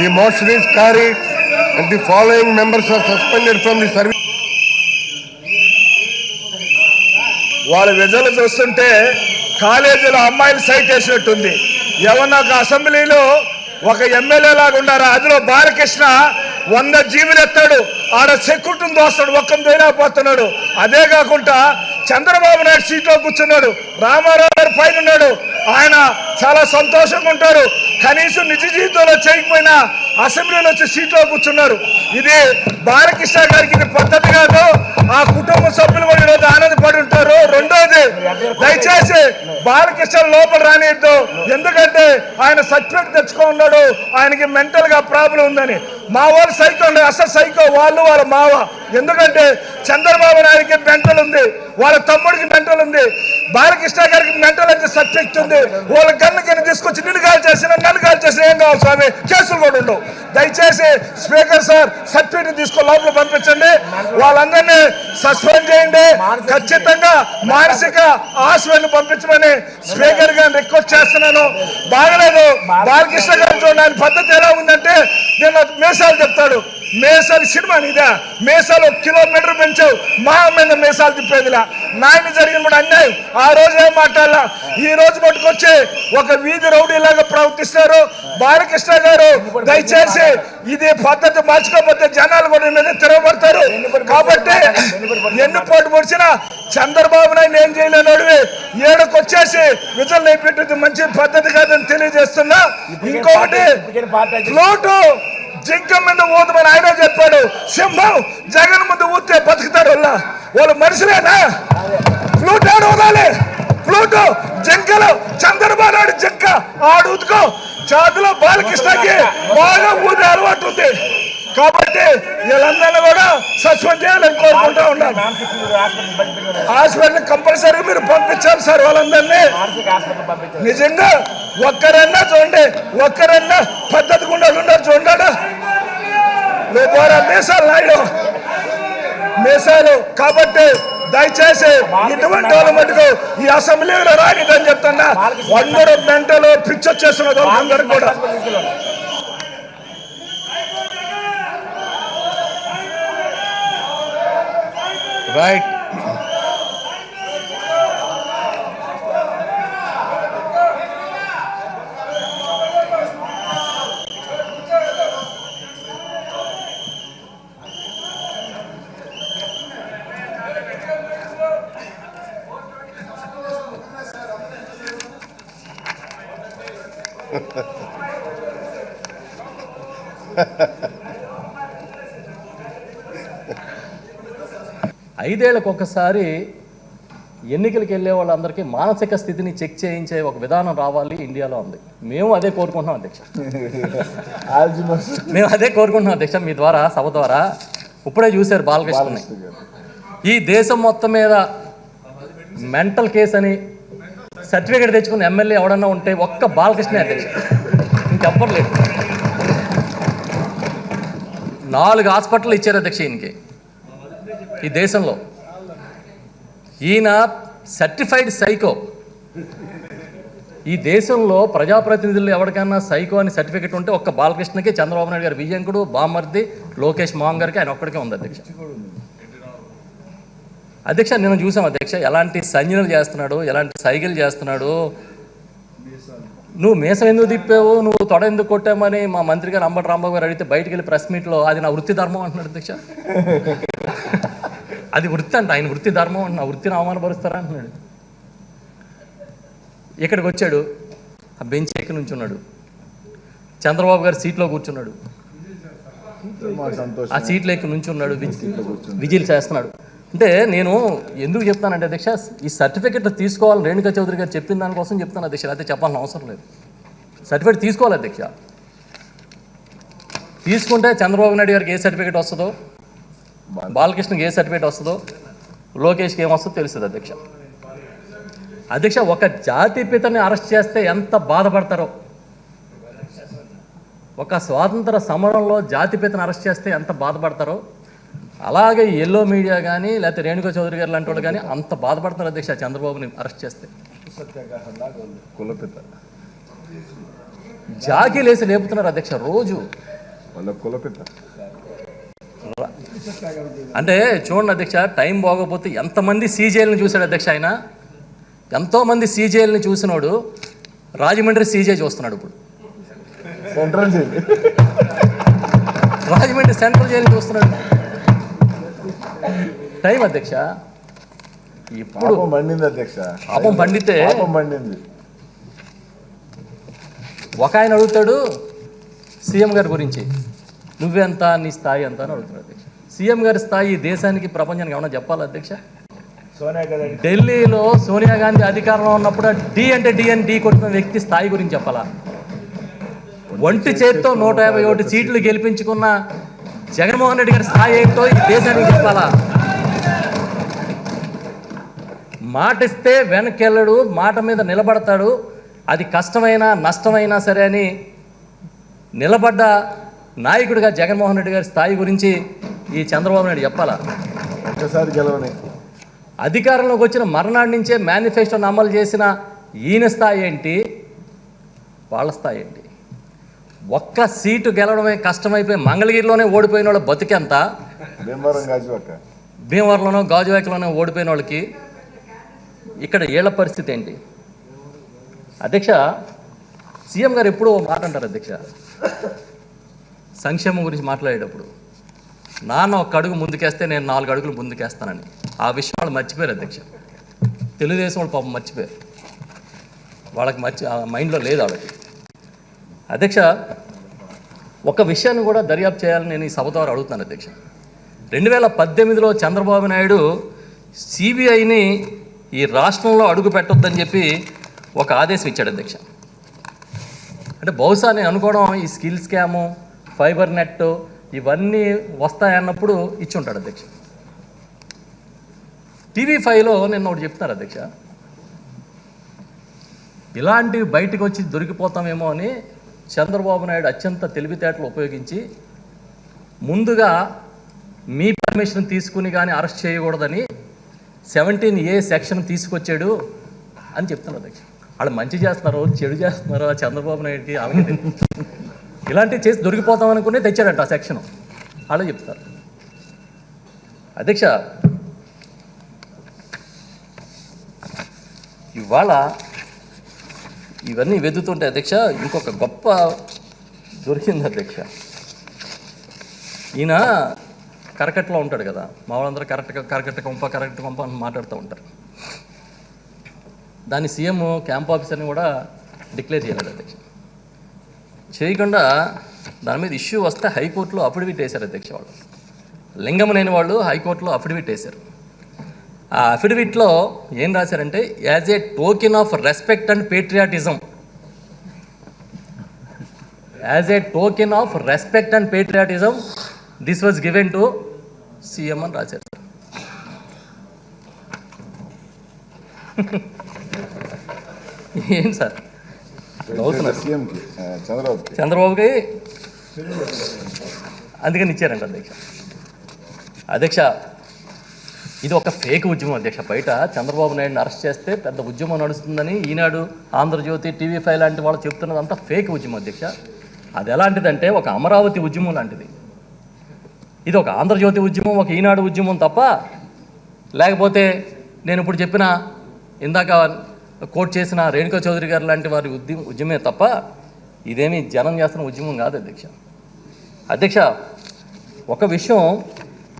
The motion is carried and the following members are suspended from the service. వాళ్ళ విజలు చూస్తుంటే కాలేజీలో అమ్మాయిలు site వేసినట్టుంది. ఏమన్నా ఒక అసెంబ్లీలో ఒక ఎమ్మెల్యే లాగా ఉన్నారా అందులో బాలకృష్ణ వంద జీవులు ఎత్తాడు. ఆడ సెక్యూరిటీని దోస్తాడు ఒక్కని పోతున్నాడు. అదే కాకుండా చంద్రబాబు నాయుడు సీట్లో కూర్చున్నాడు. రామారావు గారు పైన ఉన్నాడు ఆయన చాలా సంతోషంగా ఉంటారు. కనీసం నిజ జీవితంలో చేయకపోయినా అసెంబ్లీలో వచ్చి సీట్లో కూర్చున్నారు. ఇది బాలకృష్ణ గారికి ఇది పద్ధతి కాదు. ఆ కుటుంబ సభ్యులు కూడా ఈరోజు ఆనందపడి ఉంటారు రెండోది దయచేసి బాలకృష్ణ లోపల రానియద్దు. ఎందుకంటే ఆయన సర్టిఫికేట్ తెచ్చుకో ఉన్నాడు. ఆయనకి మెంటల్గా ప్రాబ్లం ఉందని. మా వాళ్ళు సైకో ఉండే అసలు సైకో. వాళ్ళు వాళ్ళ మావ. ఎందుకంటే చంద్రబాబు నాయుడికి మెంటల్ ఉంది వాళ్ళ తమ్ముడికి మెంటల్ ఉంది బాలకృష్ణ గారికి మెంటల్ అంటే సబ్జెక్ట్ ఉంది. వాళ్ళ గన్ను కింద తీసుకొచ్చి నిన్ను కాల్ చేసిన నన్ను కాల్ చేసిన ఏం కావాలి స్వామి? కేసులు కూడా ఉండవు. దయచేసి స్పీకర్ సార్ సర్టిఫికెట్ తీసుకొని లోపల పంపించండి. వాళ్ళందరినీ సస్పెండ్ చేయండి. ఖచ్చితంగా మానసిక హాస్పిటల్ పంపించమని స్పీకర్ గారిని రిక్వెస్ట్ చేస్తున్నాను. బాగలేదు. బాలకృష్ణ గారు చూడడానికి పద్ధతి ఎలా ఉందంటే నేను మేసాలు చెప్తాడు మేసాలు సినిమా ఇదా మేసాలు ఒక కిలోమీటర్ పెంచావు. మా మీద మేసాలు తిప్పేదిలా. నాయన జరిగిన కూడా అన్యాయం. ఆ రోజు ఏం మాట్లాడాల? ఈ రోజు పట్టుకొచ్చి ఒక వీధి రౌడీలాగా ప్రవర్తిస్తారు. బాలకృష్ణ గారు దయచేసి ఇది పద్ధతి మార్చుకోకపోతే జనాలు కూడా మీద తిరగబడతారు. కాబట్టి ఎన్నుపోటు పొడిచిన చంద్రబాబు నాయుడు ఏం చేయలేనోడివి ఏడుకు వచ్చేసి విజల్ పెట్టింది మంచి పద్ధతి కాదని తెలియజేస్తున్నా. ఇంకొకటి ఫ్లూటు జింక మీద ఊదమని ఆయన చెప్పాడు సింహం జగన్ ముందు ఊతే బతుకుతాడు వాళ్ళ వాళ్ళు మనుషులేనా? ఫ్లూట్ ఆడు ఊదాలి. ఫ్లూట్ జింకలు చంద్రబాబు జింక. ఆడు ఊదుకో చేతిలో బాలకృష్ణకి బాగా ఊదే అలవాటు ఉంది. కాబట్టి వీళ్ళందరినీ కూడా సస్పెండ్ చేయాలని కోరుకుంటా ఉన్నాను. హాస్పిటల్ కంపల్సరీ మీరు పంపించాలి సార్ వాళ్ళందరినీ. నిజంగా ఒక్కరన్నా చూడండి ఒక్కరన్నా పద్ధతి ఉన్నారు ద్వారా మీసాలు నాయుడు. మీసాలు కాబట్టి దయచేసి ఇటువంటి వాళ్ళ మటుకు ఈ అసెంబ్లీలో రానిదని చెప్తున్నా. గంటలో మెంటలు పిచ్చొచ్చేస్తున్నారు అందరు కూడా. రైట్ ఐదేళ్ళకు ఒకసారి ఎన్నికలకు వెళ్ళే వాళ్ళందరికీ మానసిక స్థితిని చెక్ చేయించే ఒక విధానం రావాలి ఇండియాలో ఉంది. మేము అదే కోరుకుంటున్నాం అధ్యక్ష. మేము అదే కోరుకుంటున్నాం అధ్యక్ష మీ ద్వారా సభ ద్వారా. ఇప్పుడే చూశారు బాలకృష్ణని. ఈ దేశం మొత్తం మీద మెంటల్ కేసు అని సర్టిఫికేట్ తెచ్చుకున్న ఎమ్మెల్యే ఎవడన్నా ఉంటే ఒక్క బాలకృష్ణే అధ్యక్షుడు ఇంకెవ్వరు లేదు నాలుగు హాస్పిటల్ ఇచ్చారు అధ్యక్ష ఈయనకి. ఈ దేశంలో. ఈయన సర్టిఫైడ్ సైకో. ఈ దేశంలో ప్రజాప్రతినిధులు ఎవరికైనా సైకో అని సర్టిఫికెట్ ఉంటే ఒక్క బాలకృష్ణకి చంద్రబాబు నాయుడు గారు విజయంకుడు బామర్ది లోకేష్ మోహన్ గారికి ఆయన ఒక్కడికే ఉంది అధ్యక్ష. అధ్యక్ష నేను చూసాం అధ్యక్ష. ఎలాంటి సంజనలు చేస్తున్నాడు? ఎలాంటి సైకిల్ చేస్తున్నాడు? నువ్వు మీసం ఎందుకు తిప్పావు? నువ్వు తొడ ఎందుకు కొట్టామని మా మంత్రి గారు అంబటి రాంబాబు గారు అడిగితే బయటికి వెళ్ళి ప్రెస్ మీట్లో అది నా వృత్తి ధర్మం అంటున్నాడు అధ్యక్ష. అది వృత్తి అంట ఆయన వృత్తి ధర్మం అంటున్నా వృత్తిని అవమానపరుస్తారా అంటున్నాడు. ఇక్కడికి వచ్చాడు ఆ బెంచ్ ఎక్కి నుంచి ఉన్నాడు చంద్రబాబు గారు సీట్లో కూర్చున్నాడు. ఆ సీట్లో ఎక్కి నుంచి ఉన్నాడు విజిల్ చేస్తున్నాడు. అంటే నేను ఎందుకు చెప్తానంటే అధ్యక్ష ఈ సర్టిఫికెట్ తీసుకోవాలని రేణుకా చౌదరి గారు చెప్పిన దానికోసం చెప్తాను అధ్యక్ష అయితే చెప్పాల్సిన అవసరం లేదు. సర్టిఫికెట్ తీసుకోవాలి అధ్యక్ష. తీసుకుంటే చంద్రబాబు నాయుడు గారికి ఏ సర్టిఫికేట్ వస్తుందో బాలకృష్ణకి ఏ సర్టిఫికేట్ వస్తుందో లోకేష్కి ఏమొస్తుందో తెలుస్తుంది అధ్యక్ష. అధ్యక్ష ఒక జాతిపితని అరెస్ట్ చేస్తే ఎంత బాధపడతారో ఒక స్వాతంత్ర సమరంలో జాతిపితను అరెస్ట్ చేస్తే ఎంత బాధపడతారో అలాగే ఎల్లో మీడియా కానీ లేకపోతే రేణుకా చౌదరి గారు లాంటి వాళ్ళు కానీ అంత బాధపడతారు అధ్యక్ష చంద్రబాబుని అరెస్ట్ చేస్తే. కులపిత. జాకీలేసి లేపుతున్నారు అధ్యక్ష రోజు. కులపిత. అంటే చూడండి అధ్యక్ష టైం బాగోపోతే ఎంతమంది సీజేలను చూశాడు అధ్యక్ష ఆయన? ఎంతోమంది సీజేలని చూసినోడు రాజమండ్రి సీజే చూస్తున్నాడు ఇప్పుడు. Central jail. Rajahmundry central jail చూస్తున్నాడు. టైం అధ్యక్ష. ఇప్పుడు పాపం పండింది అధ్యక్ష. పాపం పండితే పాపం పండింది. ఒక ఆయన అడుగుతాడు సీఎం గారి గురించి. నువ్వెంత నీ స్థాయి ఎంత అని అడుగుతాడు అధ్యక్ష. సీఎం గారి స్థాయి దేశానికి ప్రపంచానికి ఏమన్నా చెప్పాలా అధ్యక్ష? ఢిల్లీలో సోనియా గాంధీ అధికారంలో ఉన్నప్పుడు డి అంటే డి అని డి కొట్టిన వ్యక్తి స్థాయి గురించి చెప్పాలా? ఒంటి చేత్తో నూట యాభై ఒకటి సీట్లు గెలిపించుకున్న జగన్మోహన్ రెడ్డి గారి స్థాయి ఏంటో ఈ దేశానికి చెప్పాలా? మాట ఇస్తే వెనకెళ్ళడు మాట మీద నిలబడతాడు. అది కష్టమైనా నష్టమైనా సరే అని నిలబడ్డ నాయకుడిగా జగన్మోహన్ రెడ్డి గారి స్థాయి గురించి ఈ చంద్రబాబు నాయుడు చెప్పాలా? ఒక్కసారి గెలవని. అధికారంలోకి వచ్చిన మర్నాడు నుంచే మేనిఫెస్టోని అమలు చేసిన ఈయన స్థాయి ఏంటి? వాళ్ళ స్థాయి ఏంటి? ఒక్క సీటు గెలవడమే కష్టమైపోయి మంగళగిరిలోనే ఓడిపోయిన వాళ్ళ బతికెంత భీమవరంలోనో గాజువాకలోనో ఓడిపోయిన వాళ్ళకి ఇక్కడ ఏళ్ళ పరిస్థితి ఏంటి? అధ్యక్ష సీఎం గారు ఎప్పుడూ మాట అంటారు అధ్యక్ష. సంక్షేమం గురించి మాట్లాడేటప్పుడు నాన్న ఒక అడుగు ముందుకేస్తే నేను నాలుగు అడుగులు ముందుకేస్తానని. ఆ విషయం వాళ్ళు మర్చిపోయారు అధ్యక్ష. తెలుగుదేశం వాళ్ళు పాపం మర్చిపోయారు. వాళ్ళకి మర్చి మైండ్లో లేదు వాళ్ళకి. అధ్యక్ష ఒక విషయాన్ని కూడా దర్యాప్తు చేయాలని నేను ఈ సభ ద్వారా అడుగుతున్నాను అధ్యక్ష. రెండు వేల పద్దెనిమిదిలో చంద్రబాబు నాయుడు సిబిఐని ఈ రాష్ట్రంలో అడుగు పెట్టొద్దని చెప్పి ఒక ఆదేశం ఇచ్చాడు అధ్యక్ష. అంటే బహుశా నేను అనుకోవడం ఈ స్కిల్ స్కాము ఫైబర్ నెట్ ఇవన్నీ వస్తాయన్నప్పుడు ఇచ్చి ఉంటాడు అధ్యక్ష. టీవీ ఫైవ్లో నిన్న ఒకటి చెప్తున్నారు అధ్యక్ష. ఇలాంటివి బయటకు వచ్చి దొరికిపోతామేమో అని చంద్రబాబు నాయుడు అత్యంత తెలివితేటలు ఉపయోగించి ముందుగా మీ పర్మిషన్ తీసుకుని కానీ అరెస్ట్ చేయకూడదని సెవెంటీన్ ఏ సెక్షన్ తీసుకొచ్చాడు అని చెప్తున్నారు అధ్యక్ష. వాళ్ళు మంచి చేస్తున్నారు చెడు చేస్తున్నారు చంద్రబాబు నాయుడుకి ఆమెకి ఇలాంటివి చేసి దొరికిపోతాం అనుకునే తెచ్చాడంట ఆ సెక్షన్ వాళ్ళు చెప్తారు. అధ్యక్ష ఇవాళ ఇవన్నీ వెతుతుంటే అధ్యక్ష ఇంకొక గొప్ప దొరికింది అధ్యక్ష. ఈయన కరకట్లో ఉంటాడు కదా మా వాళ్ళందరూ కరెక్ట్ కరకట్ట కొంప కరెక్ట్ కొంప అని మాట్లాడుతూ ఉంటారు. దాన్ని సీఎం క్యాంప్ ఆఫీసర్ని కూడా డిక్లేర్ చేయలేదు అధ్యక్ష. చేయకుండా దాని మీద ఇష్యూ వస్తే హైకోర్టులో అఫిడవిట్ వేశారు అధ్యక్ష వాళ్ళు. లింగం లేని వాళ్ళు హైకోర్టులో అఫిడవిట్ వేశారు. ఆ అఫిడవిట్లో ఏం రాశారంటే as a token of respect and patriotism. As a token of respect and patriotism this was given to CM అని రాశారు. సార్? ఏం సార్ చంద్రబాబుకి? అందుకని ఇచ్చారంట అధ్యక్ష. అధ్యక్ష ఇది ఒక ఫేక్ ఉద్యమం అధ్యక్ష. బయట చంద్రబాబు నాయుడుని అరెస్ట్ చేస్తే పెద్ద ఉద్యమం నడుస్తుందని ఈనాడు ఆంధ్రజ్యోతి టీవీ ఫైవ్ లాంటి వాళ్ళు చెప్తున్నదంతా ఫేక్ ఉద్యమం అధ్యక్ష. అది ఎలాంటిదంటే ఒక అమరావతి ఉద్యమం లాంటిది. ఇది ఒక ఆంధ్రజ్యోతి ఉద్యమం ఒక ఈనాడు ఉద్యమం తప్ప లేకపోతే నేను ఇప్పుడు చెప్పిన ఇందాక కోట్ చేసిన రేణుకా చౌదరి గారు లాంటి వారి ఉద్యమం ఉద్యమే తప్ప ఇదేమి జనం చేస్తున్న ఉద్యమం కాదు అధ్యక్ష. అధ్యక్ష ఒక విషయం